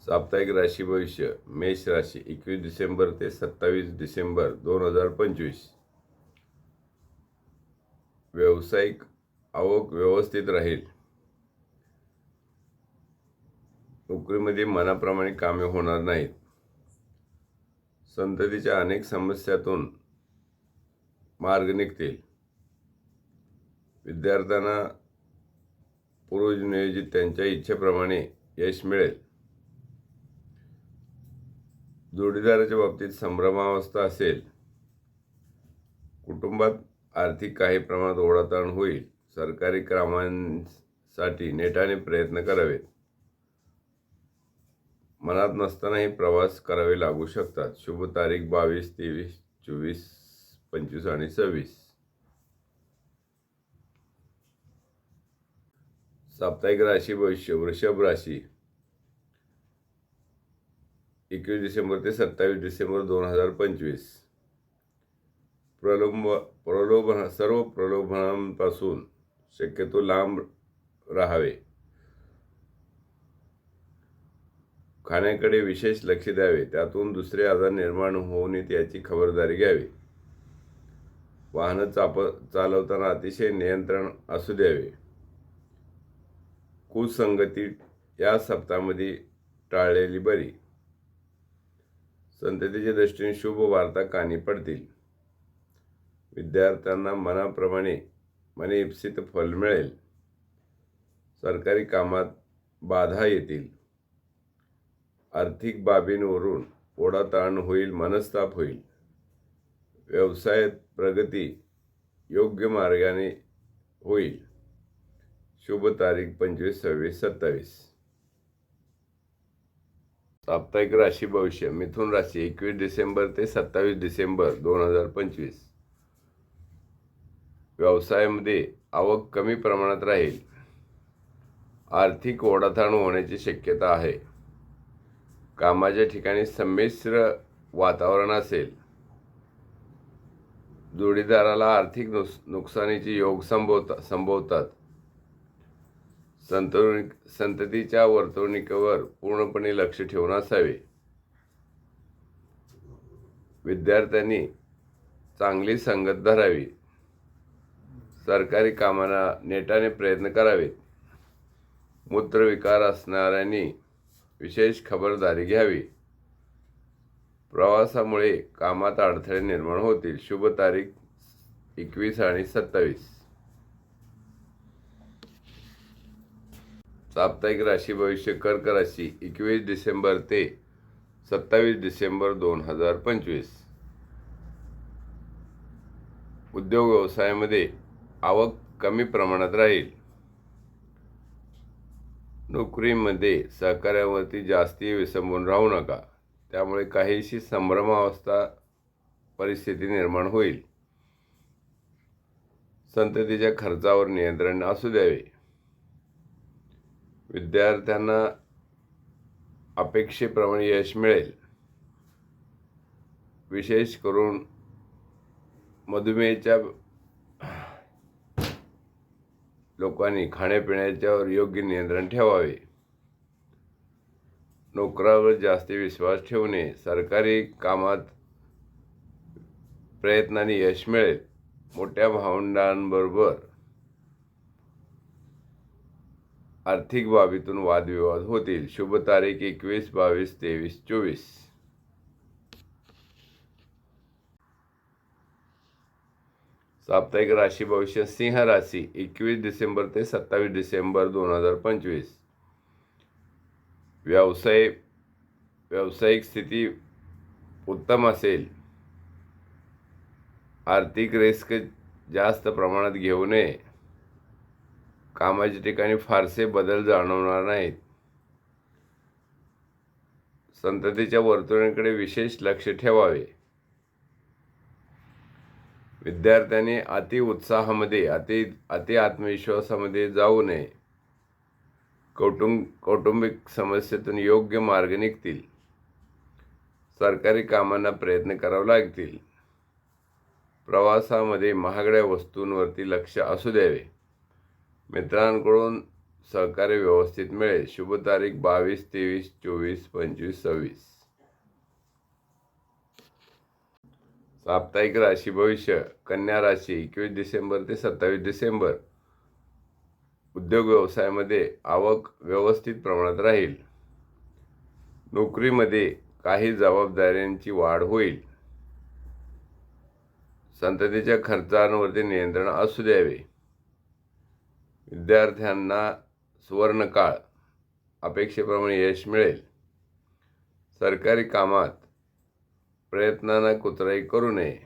साप्ताहिक राशी भविष्य मेष राशी एकवीस डिसेंबर ते सत्तावीस डिसेंबर दोन हजार पंचवीस. व्यावसायिक आवक व्यवस्थित राहील. नोकरीमध्ये मनाप्रमाणे कामे होणार नाहीत. संततीच्या अनेक समस्यातून मार्ग निघतील. विद्यार्थ्यांना पूर्वनियोजित त्यांच्या इच्छेप्रमाणे यश मिळेल. जोडीदाराच्या बाबतीत संभ्रमावस्था असेल कुटुंबात आर्थिक काही प्रमाणात ओढाताण होईल सरकारी कामांसाठी नेटाने प्रयत्न करावेत. मनात नसतानाही प्रवास करावे लागू शकतात. शुभ तारीख बावीस तेवीस चोवीस पंचवीस आणि सव्वीस. साप्ताहिक राशी भविष्य वृषभ राशी. एकवीस डिसेंबर ते सत्तावीस डिसेंबर दोन हजार पंचवीस. प्रलोभ प्रलोभन सर्व प्रलोभनांपासून शक्यतो लांब राहावे. खाण्याकडे विशेष लक्ष द्यावे. त्यातून दुसरे आजार निर्माण होऊ नयेत याची खबरदारी घ्यावी. वाहनं चाप चालवताना अतिशय नियंत्रण असू द्यावे. कुसंगती या सप्ताहामध्ये टाळलेली बरी. संततीच्या दृष्टीने शुभ वार्ता कानी पडतील. विद्यार्थ्यांना मनाप्रमाणे मनेइप्सित फल मिळेल. सरकारी कामात बाधा येतील. आर्थिक बाबींवरून ओढाताण होईल मनस्ताप होईल. व्यवसायात प्रगती योग्य मार्गाने होईल. शुभ तारीख पंचवीस सव्वीस सत्तावीस. साप्ताहिक राशी भविष्य मिथुन राशी एकवीस डिसेंबर ते सत्तावीस डिसेंबर दोन हजार पंचवीस. व्यवसायामध्ये आवक कमी प्रमाणात राहील. आर्थिक ओढाताण होण्याची शक्यता आहे. कामाच्या ठिकाणी संमिश्र वातावरण असेल. जोडीदाराला आर्थिक नुस नुकसानीचे योग संभवता संभवतात. संतुलिक संततीच्या वर्तवणुकीवर पूर्णपणे लक्ष ठेवून असावे. विद्यार्थ्यांनी चांगली संगत धरावी. सरकारी कामांना नेटाने प्रयत्न करावेत. मूत्रविकार असणाऱ्यांनी विशेष खबरदारी घ्यावी. प्रवासामुळे कामात अडथळे निर्माण होतील. शुभ तारीख एकवीस आणि सत्तावीस. साप्ताहिक राशी भविष्य कर्क राशी एकवीस डिसेंबर ते सत्तावीस डिसेंबर दोन हजार पंचवीस. उद्योग व्यवसायामध्ये आवक कमी प्रमाणात राहील. नोकरीमध्ये सहकार्यावरती जास्ती विसंबून राहू नका. त्यामुळे काहीशी संभ्रमावस्था परिस्थिती निर्माण होईल. संततीच्या खर्चावर नियंत्रण असू द्यावे. विद्यार्थ्यांना अपेक्षेप्रमाणे यश मिळेल. विशेष करून मधुमेहच्या लोकांनी खाण्यापिण्याच्यावर योग्य नियंत्रण ठेवावे. नोकरावर जास्ती विश्वास ठेवणे सरकारी कामात प्रयत्नाने यश मिळेल. मोठ्या भावंडांबरोबर आर्थिक बाबीतून वादविवाद होतील. शुभ तारीख एकवीस बावीस तेवीस चोवीस. साप्ताहिक राशी भविष्य सिंह राशी एकवीस डिसेंबर ते सत्तावीस डिसेंबर दोन हजार पंचवीस. व्यवसाय व्यावसायिक स्थिती उत्तम असेल. आर्थिक रिस्क जास्त प्रमाणात घेऊ नये. कामाच्या ठिकाणी फारसे बदल जाणवणार नाहीत. संततीच्या वर्तुळांकडे विशेष लक्ष ठेवावे. विद्यार्थ्यांनी अति उत्साहामध्ये अति अति आत्मविश्वासामध्ये जाऊ नये. कौटुंब कौटुंबिक समस्येतून योग्य मार्ग निघतील. सरकारी कामांना प्रयत्न करावे लागतील. प्रवासामध्ये महागड्या वस्तूंवरती लक्ष असू द्यावे. मित्रांकडून सहकार्य व्यवस्थित मिळेल. शुभ तारीख बावीस तेवीस चोवीस पंचवीस सव्वीस. साप्ताहिक राशी भविष्य कन्या राशी एकवीस डिसेंबर ते सत्तावीस डिसेंबर. उद्योग व्यवसायामध्ये आवक व्यवस्थित प्रमाणात राहील. नोकरीमध्ये काही जबाबदाऱ्यांची वाढ होईल. संततीच्या खर्चांवरती नियंत्रण असू द्यावे. विद्यार्थ्यांना सुवर्णकाळ अपेक्षेप्रमाणे यश मिळेल. सरकारी कामात प्रयत्नांना कुचराई करू नये.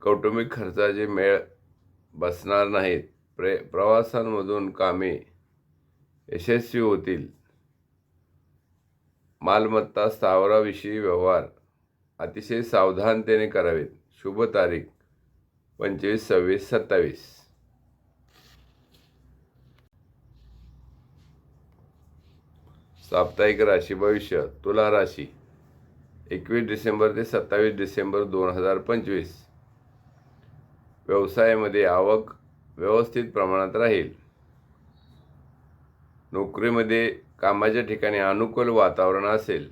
कौटुंबिक खर्चाचे मेळ बसणार नाहीत. प्रे प्रवासांमधून कामे यशस्वी होतील. मालमत्ता स्थावराविषयी व्यवहार अतिशय सावधानतेने करावेत. शुभ तारीख पंचवीस सव्वीस सत्तावीस. साप्ताहिक राशी भविष्य तुला राशी एकवीस डिसेंबर ते सत्तावीस डिसेंबर दोन हजार पंचवीस. व्यवसायामध्ये आवक व्यवस्थित प्रमाणात राहील. नोकरीमध्ये कामाच्या ठिकाणी अनुकूल वातावरण असेल.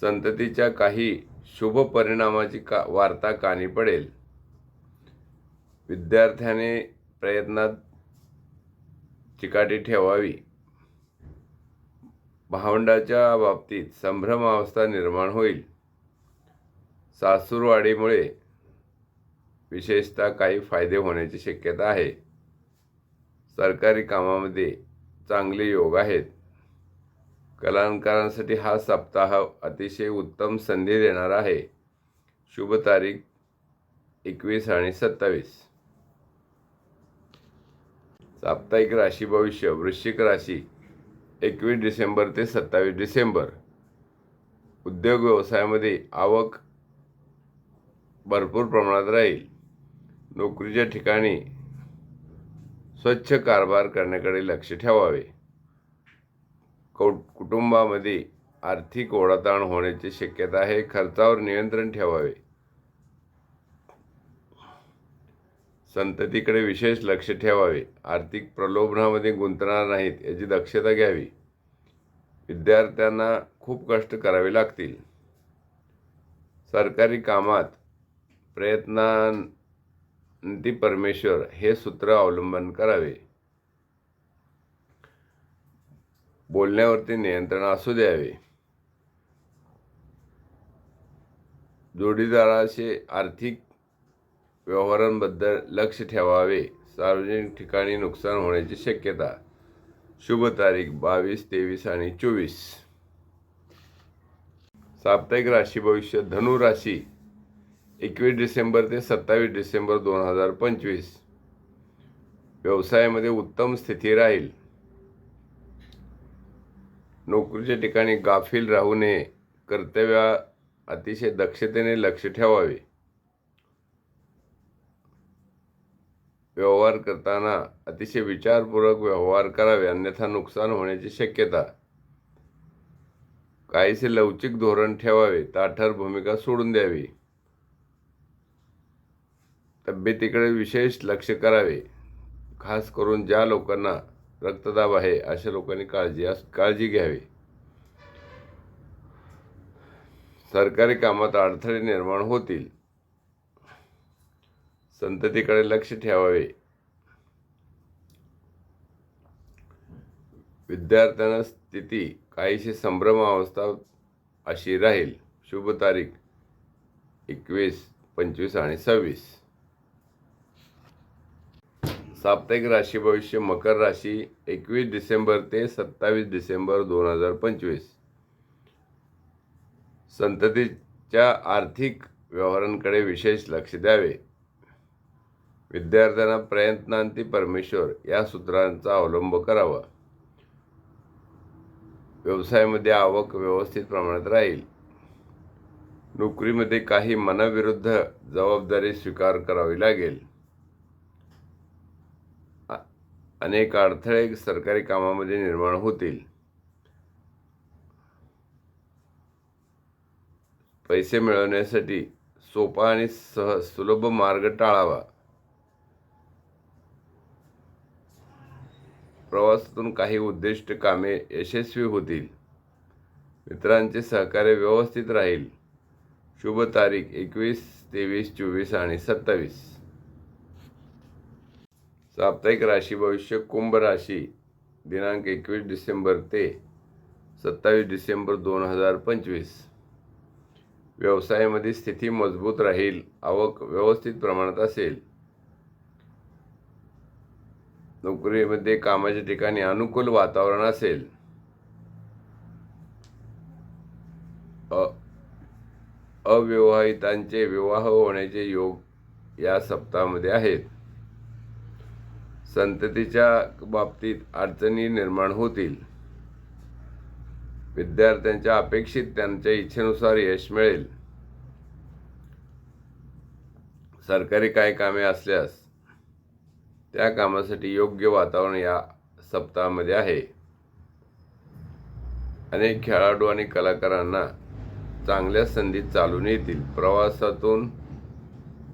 संततीच्या काही शुभ परिणामाची का वार्ता कानी पडेल. विद्यार्थ्याने प्रयत्नात चिकाटी ठेवावी. भावंडाच्या बाबतीत संभ्रमावस्था निर्माण होईल. सासूरवाडीमुळे विशेषतः काही फायदे होण्याची शक्यता आहे. सरकारी कामामध्ये चांगले योग आहेत. कलाकारांसाठी हा सप्ताह अतिशय उत्तम संधी देणार आहे. शुभ तारीख एकवीस आणि सत्तावीस. साप्ताहिक राशी भविष्य वृश्चिक राशी एकवीस डिसेंबर ते सत्तावीस डिसेंबर. उद्योग व्यवसायामध्ये आवक भरपूर प्रमाणात राहील. नोकरीच्या ठिकाणी स्वच्छ कारभार करण्याकडे लक्ष ठेवावे. कौ कुटुंबामध्ये आर्थिक ओढाताण होण्याची शक्यता आहे. खर्चावर नियंत्रण ठेवावे. संततीकडे विशेष लक्ष ठेवावे. आर्थिक प्रलोभनामध्ये गुंतणार नाहीत याची दक्षता घ्यावी. विद्यार्थ्यांना खूप कष्ट करावे लागतील. सरकारी कामात प्रयत्नांती परमेश्वर हे सूत्र अवलंबन करावे. बोलण्यावरती नियंत्रण असू द्यावे. जोडीदाराचे आर्थिक व्यवहारांबद्दल लक्ष ठेवावे. सार्वजनिक ठिकाणी नुकसान होण्याची शक्यता. शुभ तारीख बावीस तेवीस आणि चोवीस. साप्ताहिक राशी भविष्य धनु राशी एकवीस डिसेंबर ते सत्तावीस डिसेंबर दोन हजार पंचवीस. व्यवसायामध्ये उत्तम स्थिती राहील. नोकरीच्या ठिकाणी गाफील राहू नये. कर्तव्या अतिशय दक्षतेने लक्ष ठेवावे. व्यवहार करताना अतिशय विचारपूर्वक व्यवहार करावे अन्यथा नुकसान होण्याची शक्यता. काहीसे लवचिक धोरण ठेवावे ताठर भूमिका सोडून द्यावी. तब्येतीकडे विशेष लक्ष करावे खास करून ज्या लोकांना रक्तदाब आहे अशा लोकांनी काळजी काळजी घ्यावी. सरकारी कामात अडथळे निर्माण होतील. संततीकडे लक्ष ठेवावे. विद्यार्थ्यांना स्थिती काहीशी संभ्रमावस्था अशी राहील. शुभ तारीख एकवीस पंचवीस आणि सव्वीस. साप्ताहिक राशी भविष्य मकर राशी एकवीस डिसेंबर ते सत्तावीस डिसेंबर दोन हजार पंचवीस. संततीच्या आर्थिक व्यवहारांकडे विशेष लक्ष द्यावे. विद्यार्थ्यांना प्रयत्नांती परमेश्वर या सूत्रांचा अवलंब करावा. व्यवसायामध्ये आवक व्यवस्थित प्रमाणात राहील. नोकरीमध्ये काही मनाविरुद्ध जबाबदारी स्वीकार करावी लागेल. अनेक अडथळे सरकारी कामामध्ये निर्माण होतील. पैसे मिळवण्यासाठी सोपा आणि सह सुलभ मार्ग टाळावा. प्रवासातून काही उद्दिष्ट कामे यशस्वी होतील. मित्रांचे सहकार्य व्यवस्थित राहील. शुभ तारीख एकवीस तेवीस चोवीस आणि सत्तावीस. साप्ताहिक राशी भविष्य कुंभ राशी दिनांक एकवीस डिसेंबर ते सत्तावीस डिसेंबर दोन हजार पंचवीस. व्यवसायामध्ये स्थिती मजबूत राहील आवक व्यवस्थित प्रमाणात असेल. नोकरीमध्ये कामाच्या ठिकाणी अनुकूल वातावरण असेल. अ अविवाहितांचे विवाह होण्याचे योग या सप्ताहामध्ये आहेत. संततीच्या बाबतीत अडचणी निर्माण होतील. विद्यार्थ्यांच्या अपेक्षित त्यांच्या इच्छेनुसार यश मिळेल. सरकारी काय कामे असल्यास त्या कामासाठी योग्य वातावरण या सप्ताहामध्ये आहे. अनेक खेळाडू आणि कलाकारांना चांगल्या संधी चालून येतील. प्रवासातून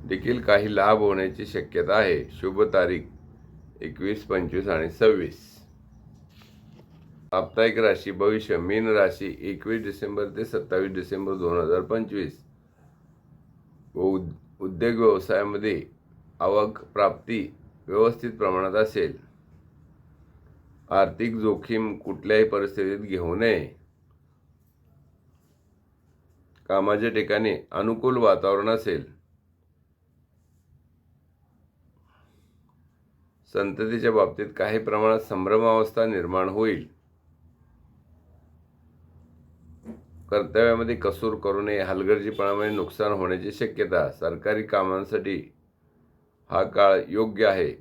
देखील काही लाभ होण्याची शक्यता आहे. शुभ तारीख एकवीस पंचवीस आणि सव्वीस. साप्ताहिक राशी भविष्य मीन राशी एकवीस डिसेंबर ते सत्तावीस डिसेंबर दोन हजार पंचवीस. व उद उद्योग व्यवसायामध्ये आवक प्राप्ती व्यवस्थित प्रमाणात असेल. आर्थिक जोखीम कुठल्याही परिस्थितीत घेऊ नये. कामाच्या ठिकाणी अनुकूल वातावरण असेल. संततीच्या बाबतीत काही प्रमाणात संभ्रमावस्था निर्माण होईल. कर्तव्यामध्ये कसूर करू नये हलगर्जीपणामुळे नुकसान होण्याची शक्यता सरकारी कामांसाठी हा काळ योग्य आहे.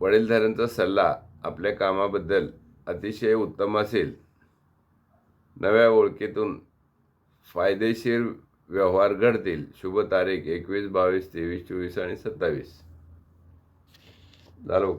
वडीलधाऱ्यांचा सल्ला आपल्या कामाबद्दल अतिशय उत्तम असेल. नव्या ओळखीतून फायदेशीर व्यवहार घडतील. शुभ तारीख एकवीस बावीस तेवीस चोवीस आणि सत्तावीस. झालो.